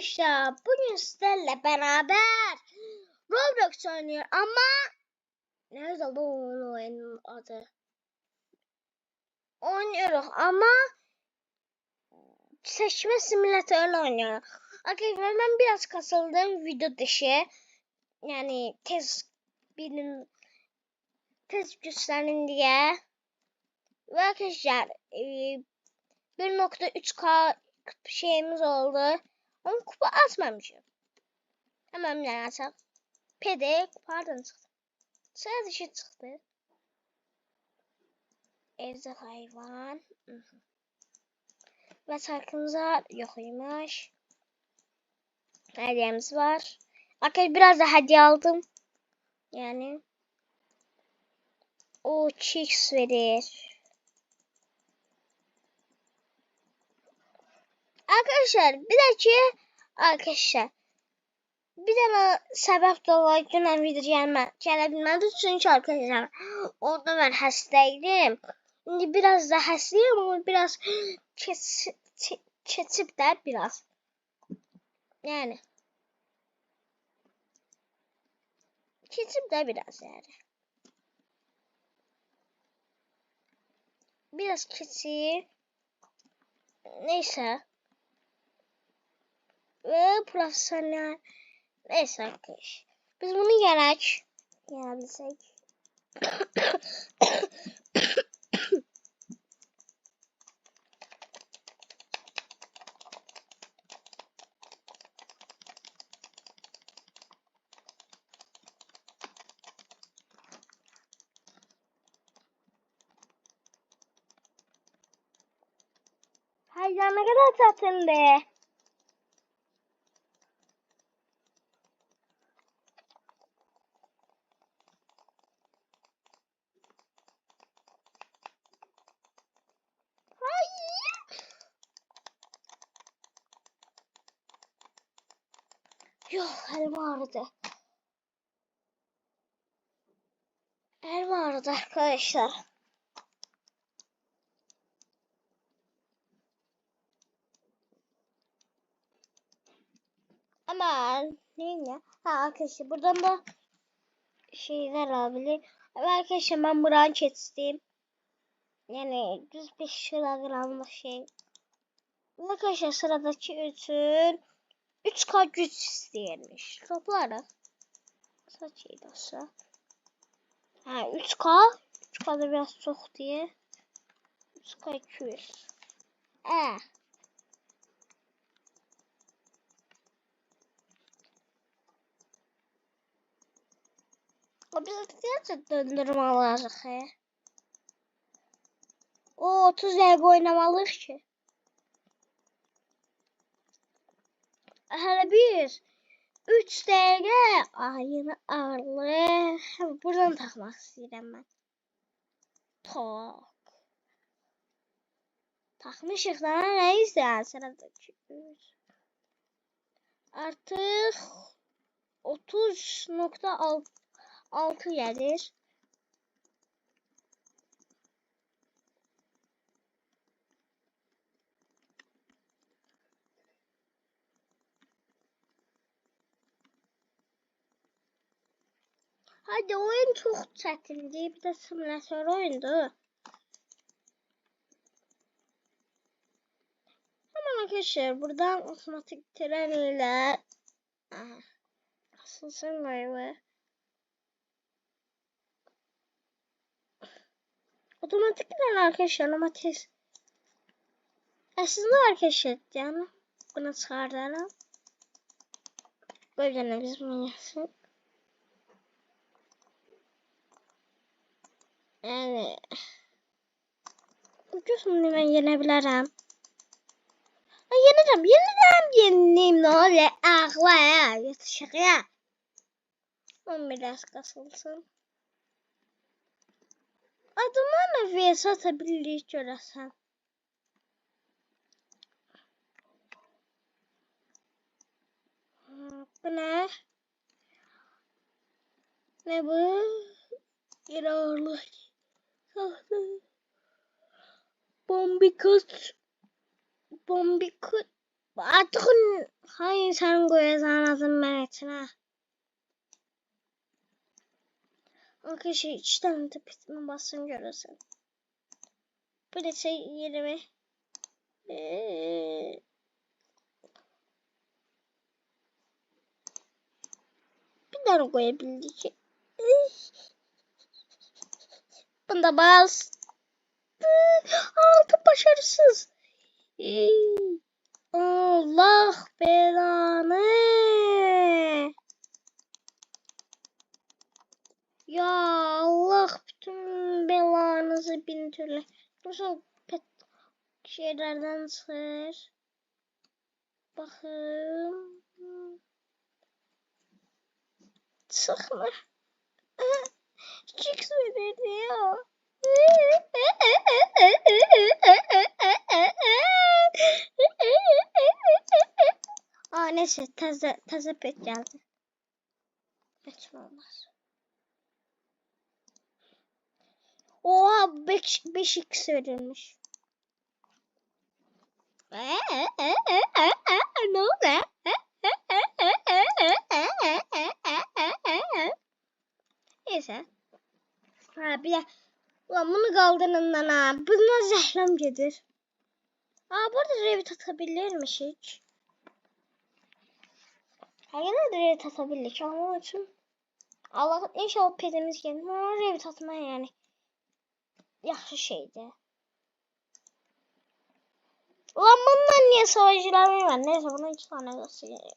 Arkadaşlar bugün sizlerle beraber Roblox oynuyor ama nerede bu oyunun adı? Oynuyoruz ama seçme simülatörle oynuyoruz. Arkadaşlar ben biraz kasıldım video dışı. Yani tez bilin tez gösterin diye. Ve arkadaşlar e, 1.3K şeyimiz oldu. Ama kupa atmamışım. Hemen bir atalım. PD pardon çıktı. Sıra dışı çıktı. Evde hayvan. Ve şarkımıza yokuymuş. Hediyemiz var. Arkadaşlar biraz da hediye aldım. Yani. O chicks verir. Arkadaşlar bir dahaki arkadaşlar bir tane sebep dolayı dönem video gelme, gelebilmedi çünkü arkadaşlar onda ben hastaydım. Şimdi biraz da hastayım ama biraz kesip, kesip de biraz. Yani. Kesip de biraz yani. Biraz kesip. Neyse. Ve profesyonel. Neyse arkadaş. Biz bunu gerek. Yenebilsek. Hay ya ne kadar tatlı be. Hayır. Yok elim ağrıdı. Elim ağrıdı arkadaşlar. Ama ne ya? Ha arkadaşlar buradan da şeyler alabilir. Ama arkadaşlar ben buranı kestim. Yani 105 kilogramlık şey. Arkadaşlar sıradaki üçün 3K güç isteyenmiş. Toplarız. Saç idası. Ha 3K. 3K da biraz çok diye. 3K 200. Ee. O biz gerçekten döndürme alacak. O 30 leg oynamalıyız ki. Hele bir 3 DG aynı ağırlığı buradan takmak istedim ben. Tak. Takmışıq da sıradaki 3. Artık 30.6 6 Hadi oyun çok çetindi. Bir de simülatör oyundu. Hemen arkadaşlar buradan otomatik tren ile Asıl sen var Otomatik tren arkadaşlar ama tez. Aslında arkadaşlar yani buna çıkartalım. Böyle biz bunu yapsın. Yani ucuzum ben yenebilirim. Ha, yeneceğim, yeneceğim, yeneyim ne oluyor? Ağla ya, yetişik ya. On biraz kasılsın. Adımlarla vs atabiliriz görəsən. Bu ne? Ne bu? Bir. Bombikut. Bombikut. Artık Hay, hay sen koyacağın adın ben etine. Arkadaşlar iki tane de pitime bassın görürsen. Bu da şey yerime. Ee, bir tane koyabildik. Bunda bas. Altı başarısız. Allah belanı. Ya Allah bütün belanızı bin türlü. Nasıl pet şeylerden sır. Bakın. Sıkma. Verirdi ya. Aa neyse taze taze pet geldi. Hiç olmaz. Oha 5 5x verilmiş. ne oldu? Neyse. Ha bir de Ulan bunu kaldırından ha. Buna zehlem gelir. Aa burada revit atabilirmiş hiç. Hayır da revit atabilir. Onun için Allah inşallah pedimiz gelir. Ama revit atmaya yani. Yaxşı şeydi. Ulan bundan niye savaşçılar var? Neyse buna iki tane.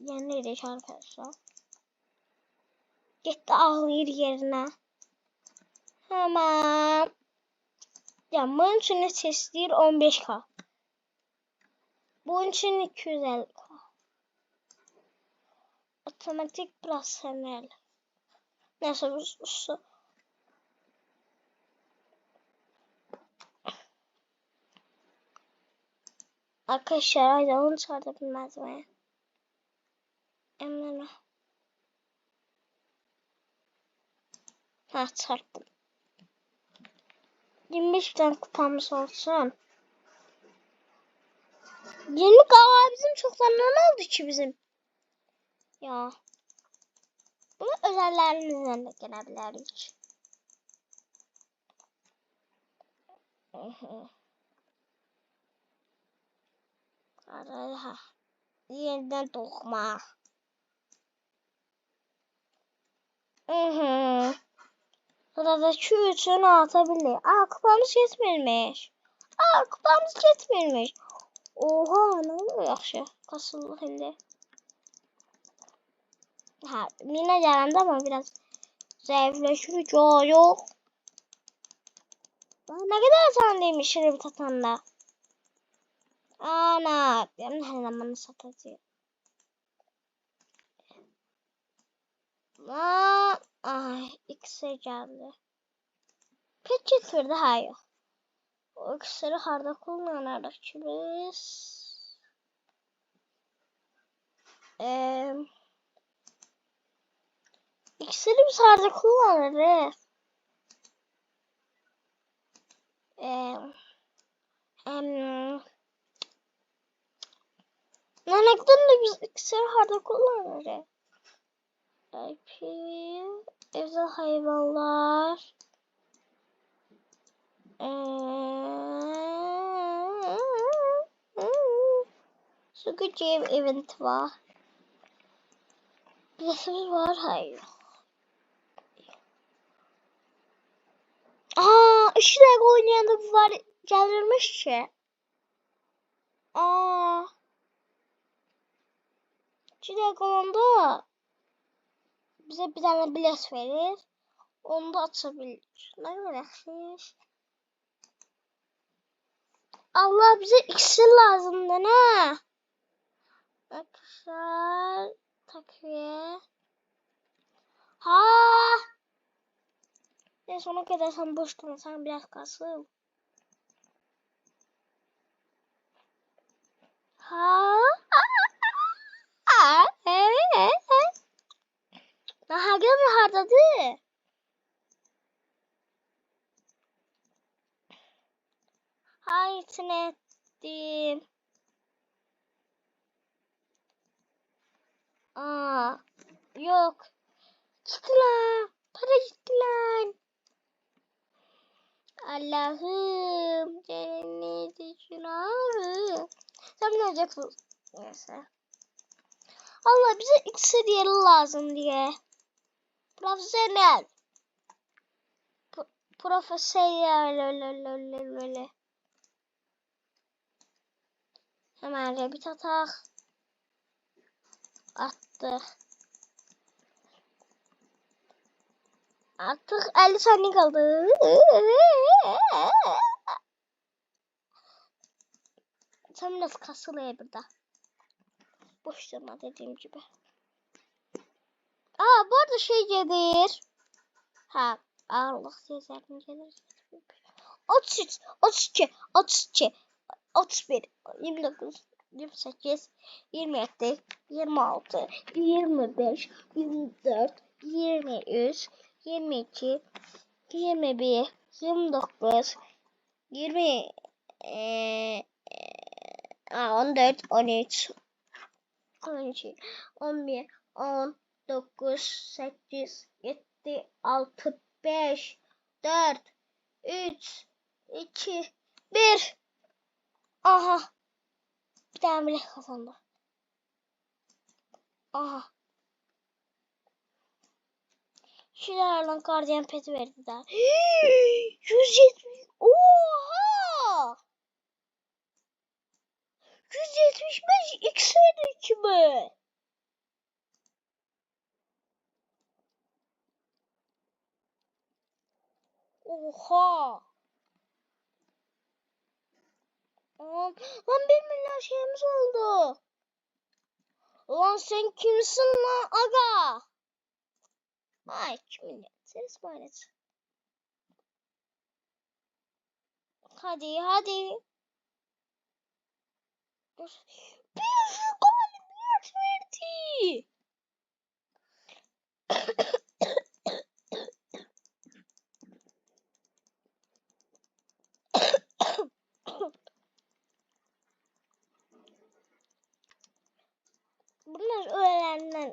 Yenildik arkadaşlar. Gitti ağlayır yerine. Tamam. Ya bunun için değil 15k. Bunun için 250k. Otomatik plus ML. Neyse bu su. Arkadaşlar haydi onu çağırdı mi? Emre. Ha çarptım. 25 tane kupamız olsun. 20 kahve bizim çoklarından aldı ki bizim. Ya. Bunu özellerimizden de gelebiliriz. Araya. Yeniden dokma. Hı hı. Sıradaki üçünü atabilir. Aa kupamız yetmirmiş. Aa kupamız yetmirmiş. Oha ne oluyor yaxşı. Kasıllıq indi. Ha, yine gələndə ama biraz zayıflaşır. Yo, yok. Ne kadar sandıymış bir tatanda. Ana, benim her zaman satacağım. Aa, ay, ikisi geldi. Pek getirdi, hayır. O ikisini harda kullanırıq ki biz. Ee, ikisini biz harda kullanırıq. Ee, em, Nanaktan da biz ikisini harda kullanırıq. IP, evcil hayvanlar. Squid Game event var. Bilasımız var. Hayır. Aa, dakika oynayan da var gelirmiş ki. Aa. Dakika onda bize bir tane bilet verir. Onu da atabilir. Ne yakışmış. Allah bize iksir lazımdı ne? Arkadaşlar takviye. Ha. Ne sona kadar sen boş sen biraz kasıl. Ha. Daha gelme hardadı. Hayır ettim. Yok. Gitti lan. Para gitti lan. Allah'ım cennet günahı. Ne olacaksın? Neyse. Allah bize iksir yeri lazım diye. Profesyonel. Pro- Profesyonel. Hemen rebit atak. Attı. Artık 50 saniye kaldı. Biraz kasılıyor burada. Boş durma dediğim gibi. Aa bu arada şey gelir. Ha ağırlık sezerdim gelir. 33, 32, 32, 31, 29, 28, 27, 26, 25, 24, 23, 22, 21, 29, 20, eee, 14, 13, 12, 11, 10, 9, 8, 7, 6, 5, 4, 3, 2, 1. Aha. Bir tane bile kazandı. Aha. Şilarla gardiyan peti verdi daha. 170. Oha! 175 XR mi? Oha! Lan, lan bir milyon şeyimiz oldu. Lan sen kimsin lan aga? Ay kim Sen ısmarlat. Hadi hadi. Dur. Bir galibiyet verdi. Bunlar öğlenden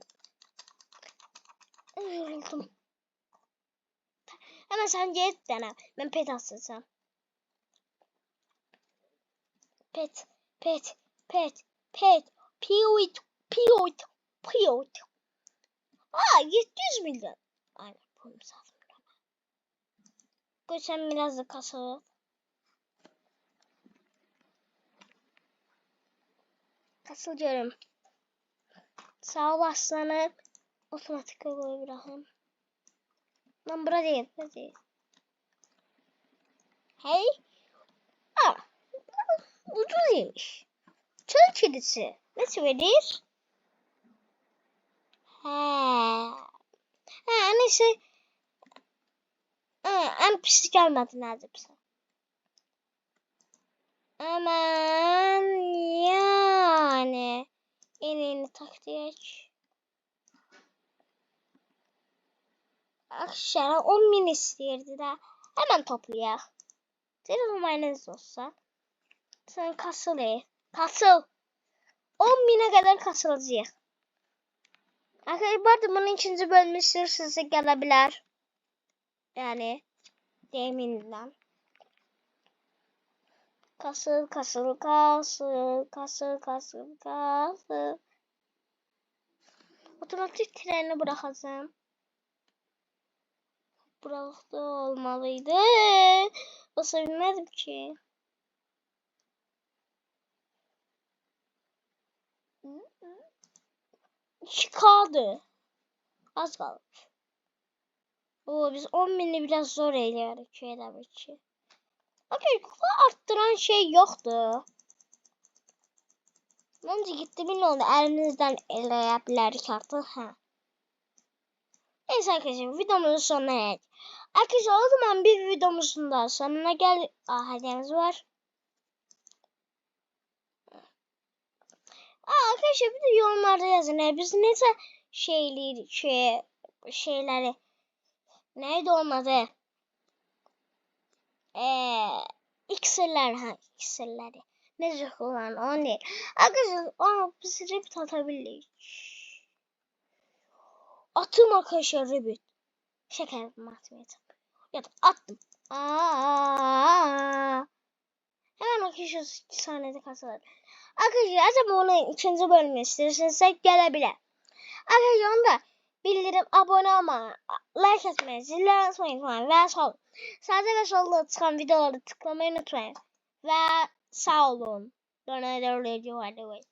yoruldum. Hemen sen git dene. Ben pet atsın Pet, pet, pet, pet, piyot, piyot, piyot. Aa 700 milyon. Aynen bunu zaten. Geçen biraz da kasa. Kasıl. Sağ ol aslanım. Otomatik olarak bırakayım. Lan bura değil. Bura değil. Hey. Aa. Ucuzmuş. Çöl kedisi. Nasıl verir? Ha. Ha neyse. Ha, en pis gelmedi neredeyse. Aman yani. En yeni taktiği Akşara 10 bin istiyirdi de. Hemen toplayaq. Numaranız olsa. Sen kasıl ey. Kasıl. 10 bine kadar kasılacaq. Arkadaşlar bunun ikinci bölümü size gelebilir. Yani deminden. Kasıl kasıl kasıl kasıl kasıl kasıl. Otomatik treni bırakacağım. Bıraktı olmalıydı. Basabilmezdim ki. Çıkardı. Az kaldı. Oo, biz 10 bini biraz zor eğliyorduk bir şey. Okey kupa arttıran şey yoktu. Bence gitti bin oldu. Elimizden eleyebilirdik artık. Ha. Neyse arkadaşlar videomuzun sonuna geldik. Arkadaşlar o zaman bir videomuzun daha sonuna gel. Aa hediyemiz var. Aa, arkadaşlar bir de yorumlarda yazın. Yani biz neyse şeyleri şey şeyleri neydi olmadı? Eee iksirler ha iksirleri. Ne zırh olan o değil. Arkadaşlar aa biz rip atabiliriz. Atım arkadaşlar reboot. Şaka yaptım. Ya da attım. Aa. Hemen arkadaşlar sahnede kasalar. Arkadaşlar acaba onun ikinci bölümü istiyorsanız gelebilir. Arkadaşlar onu da bildirim, abone olmayı, like etmeyi, zilleri açmayı unutmayın ve olun. Sağda ve solda çıkan videoları tıklamayı unutmayın. Ve sağ olun. Donatörlüğü var.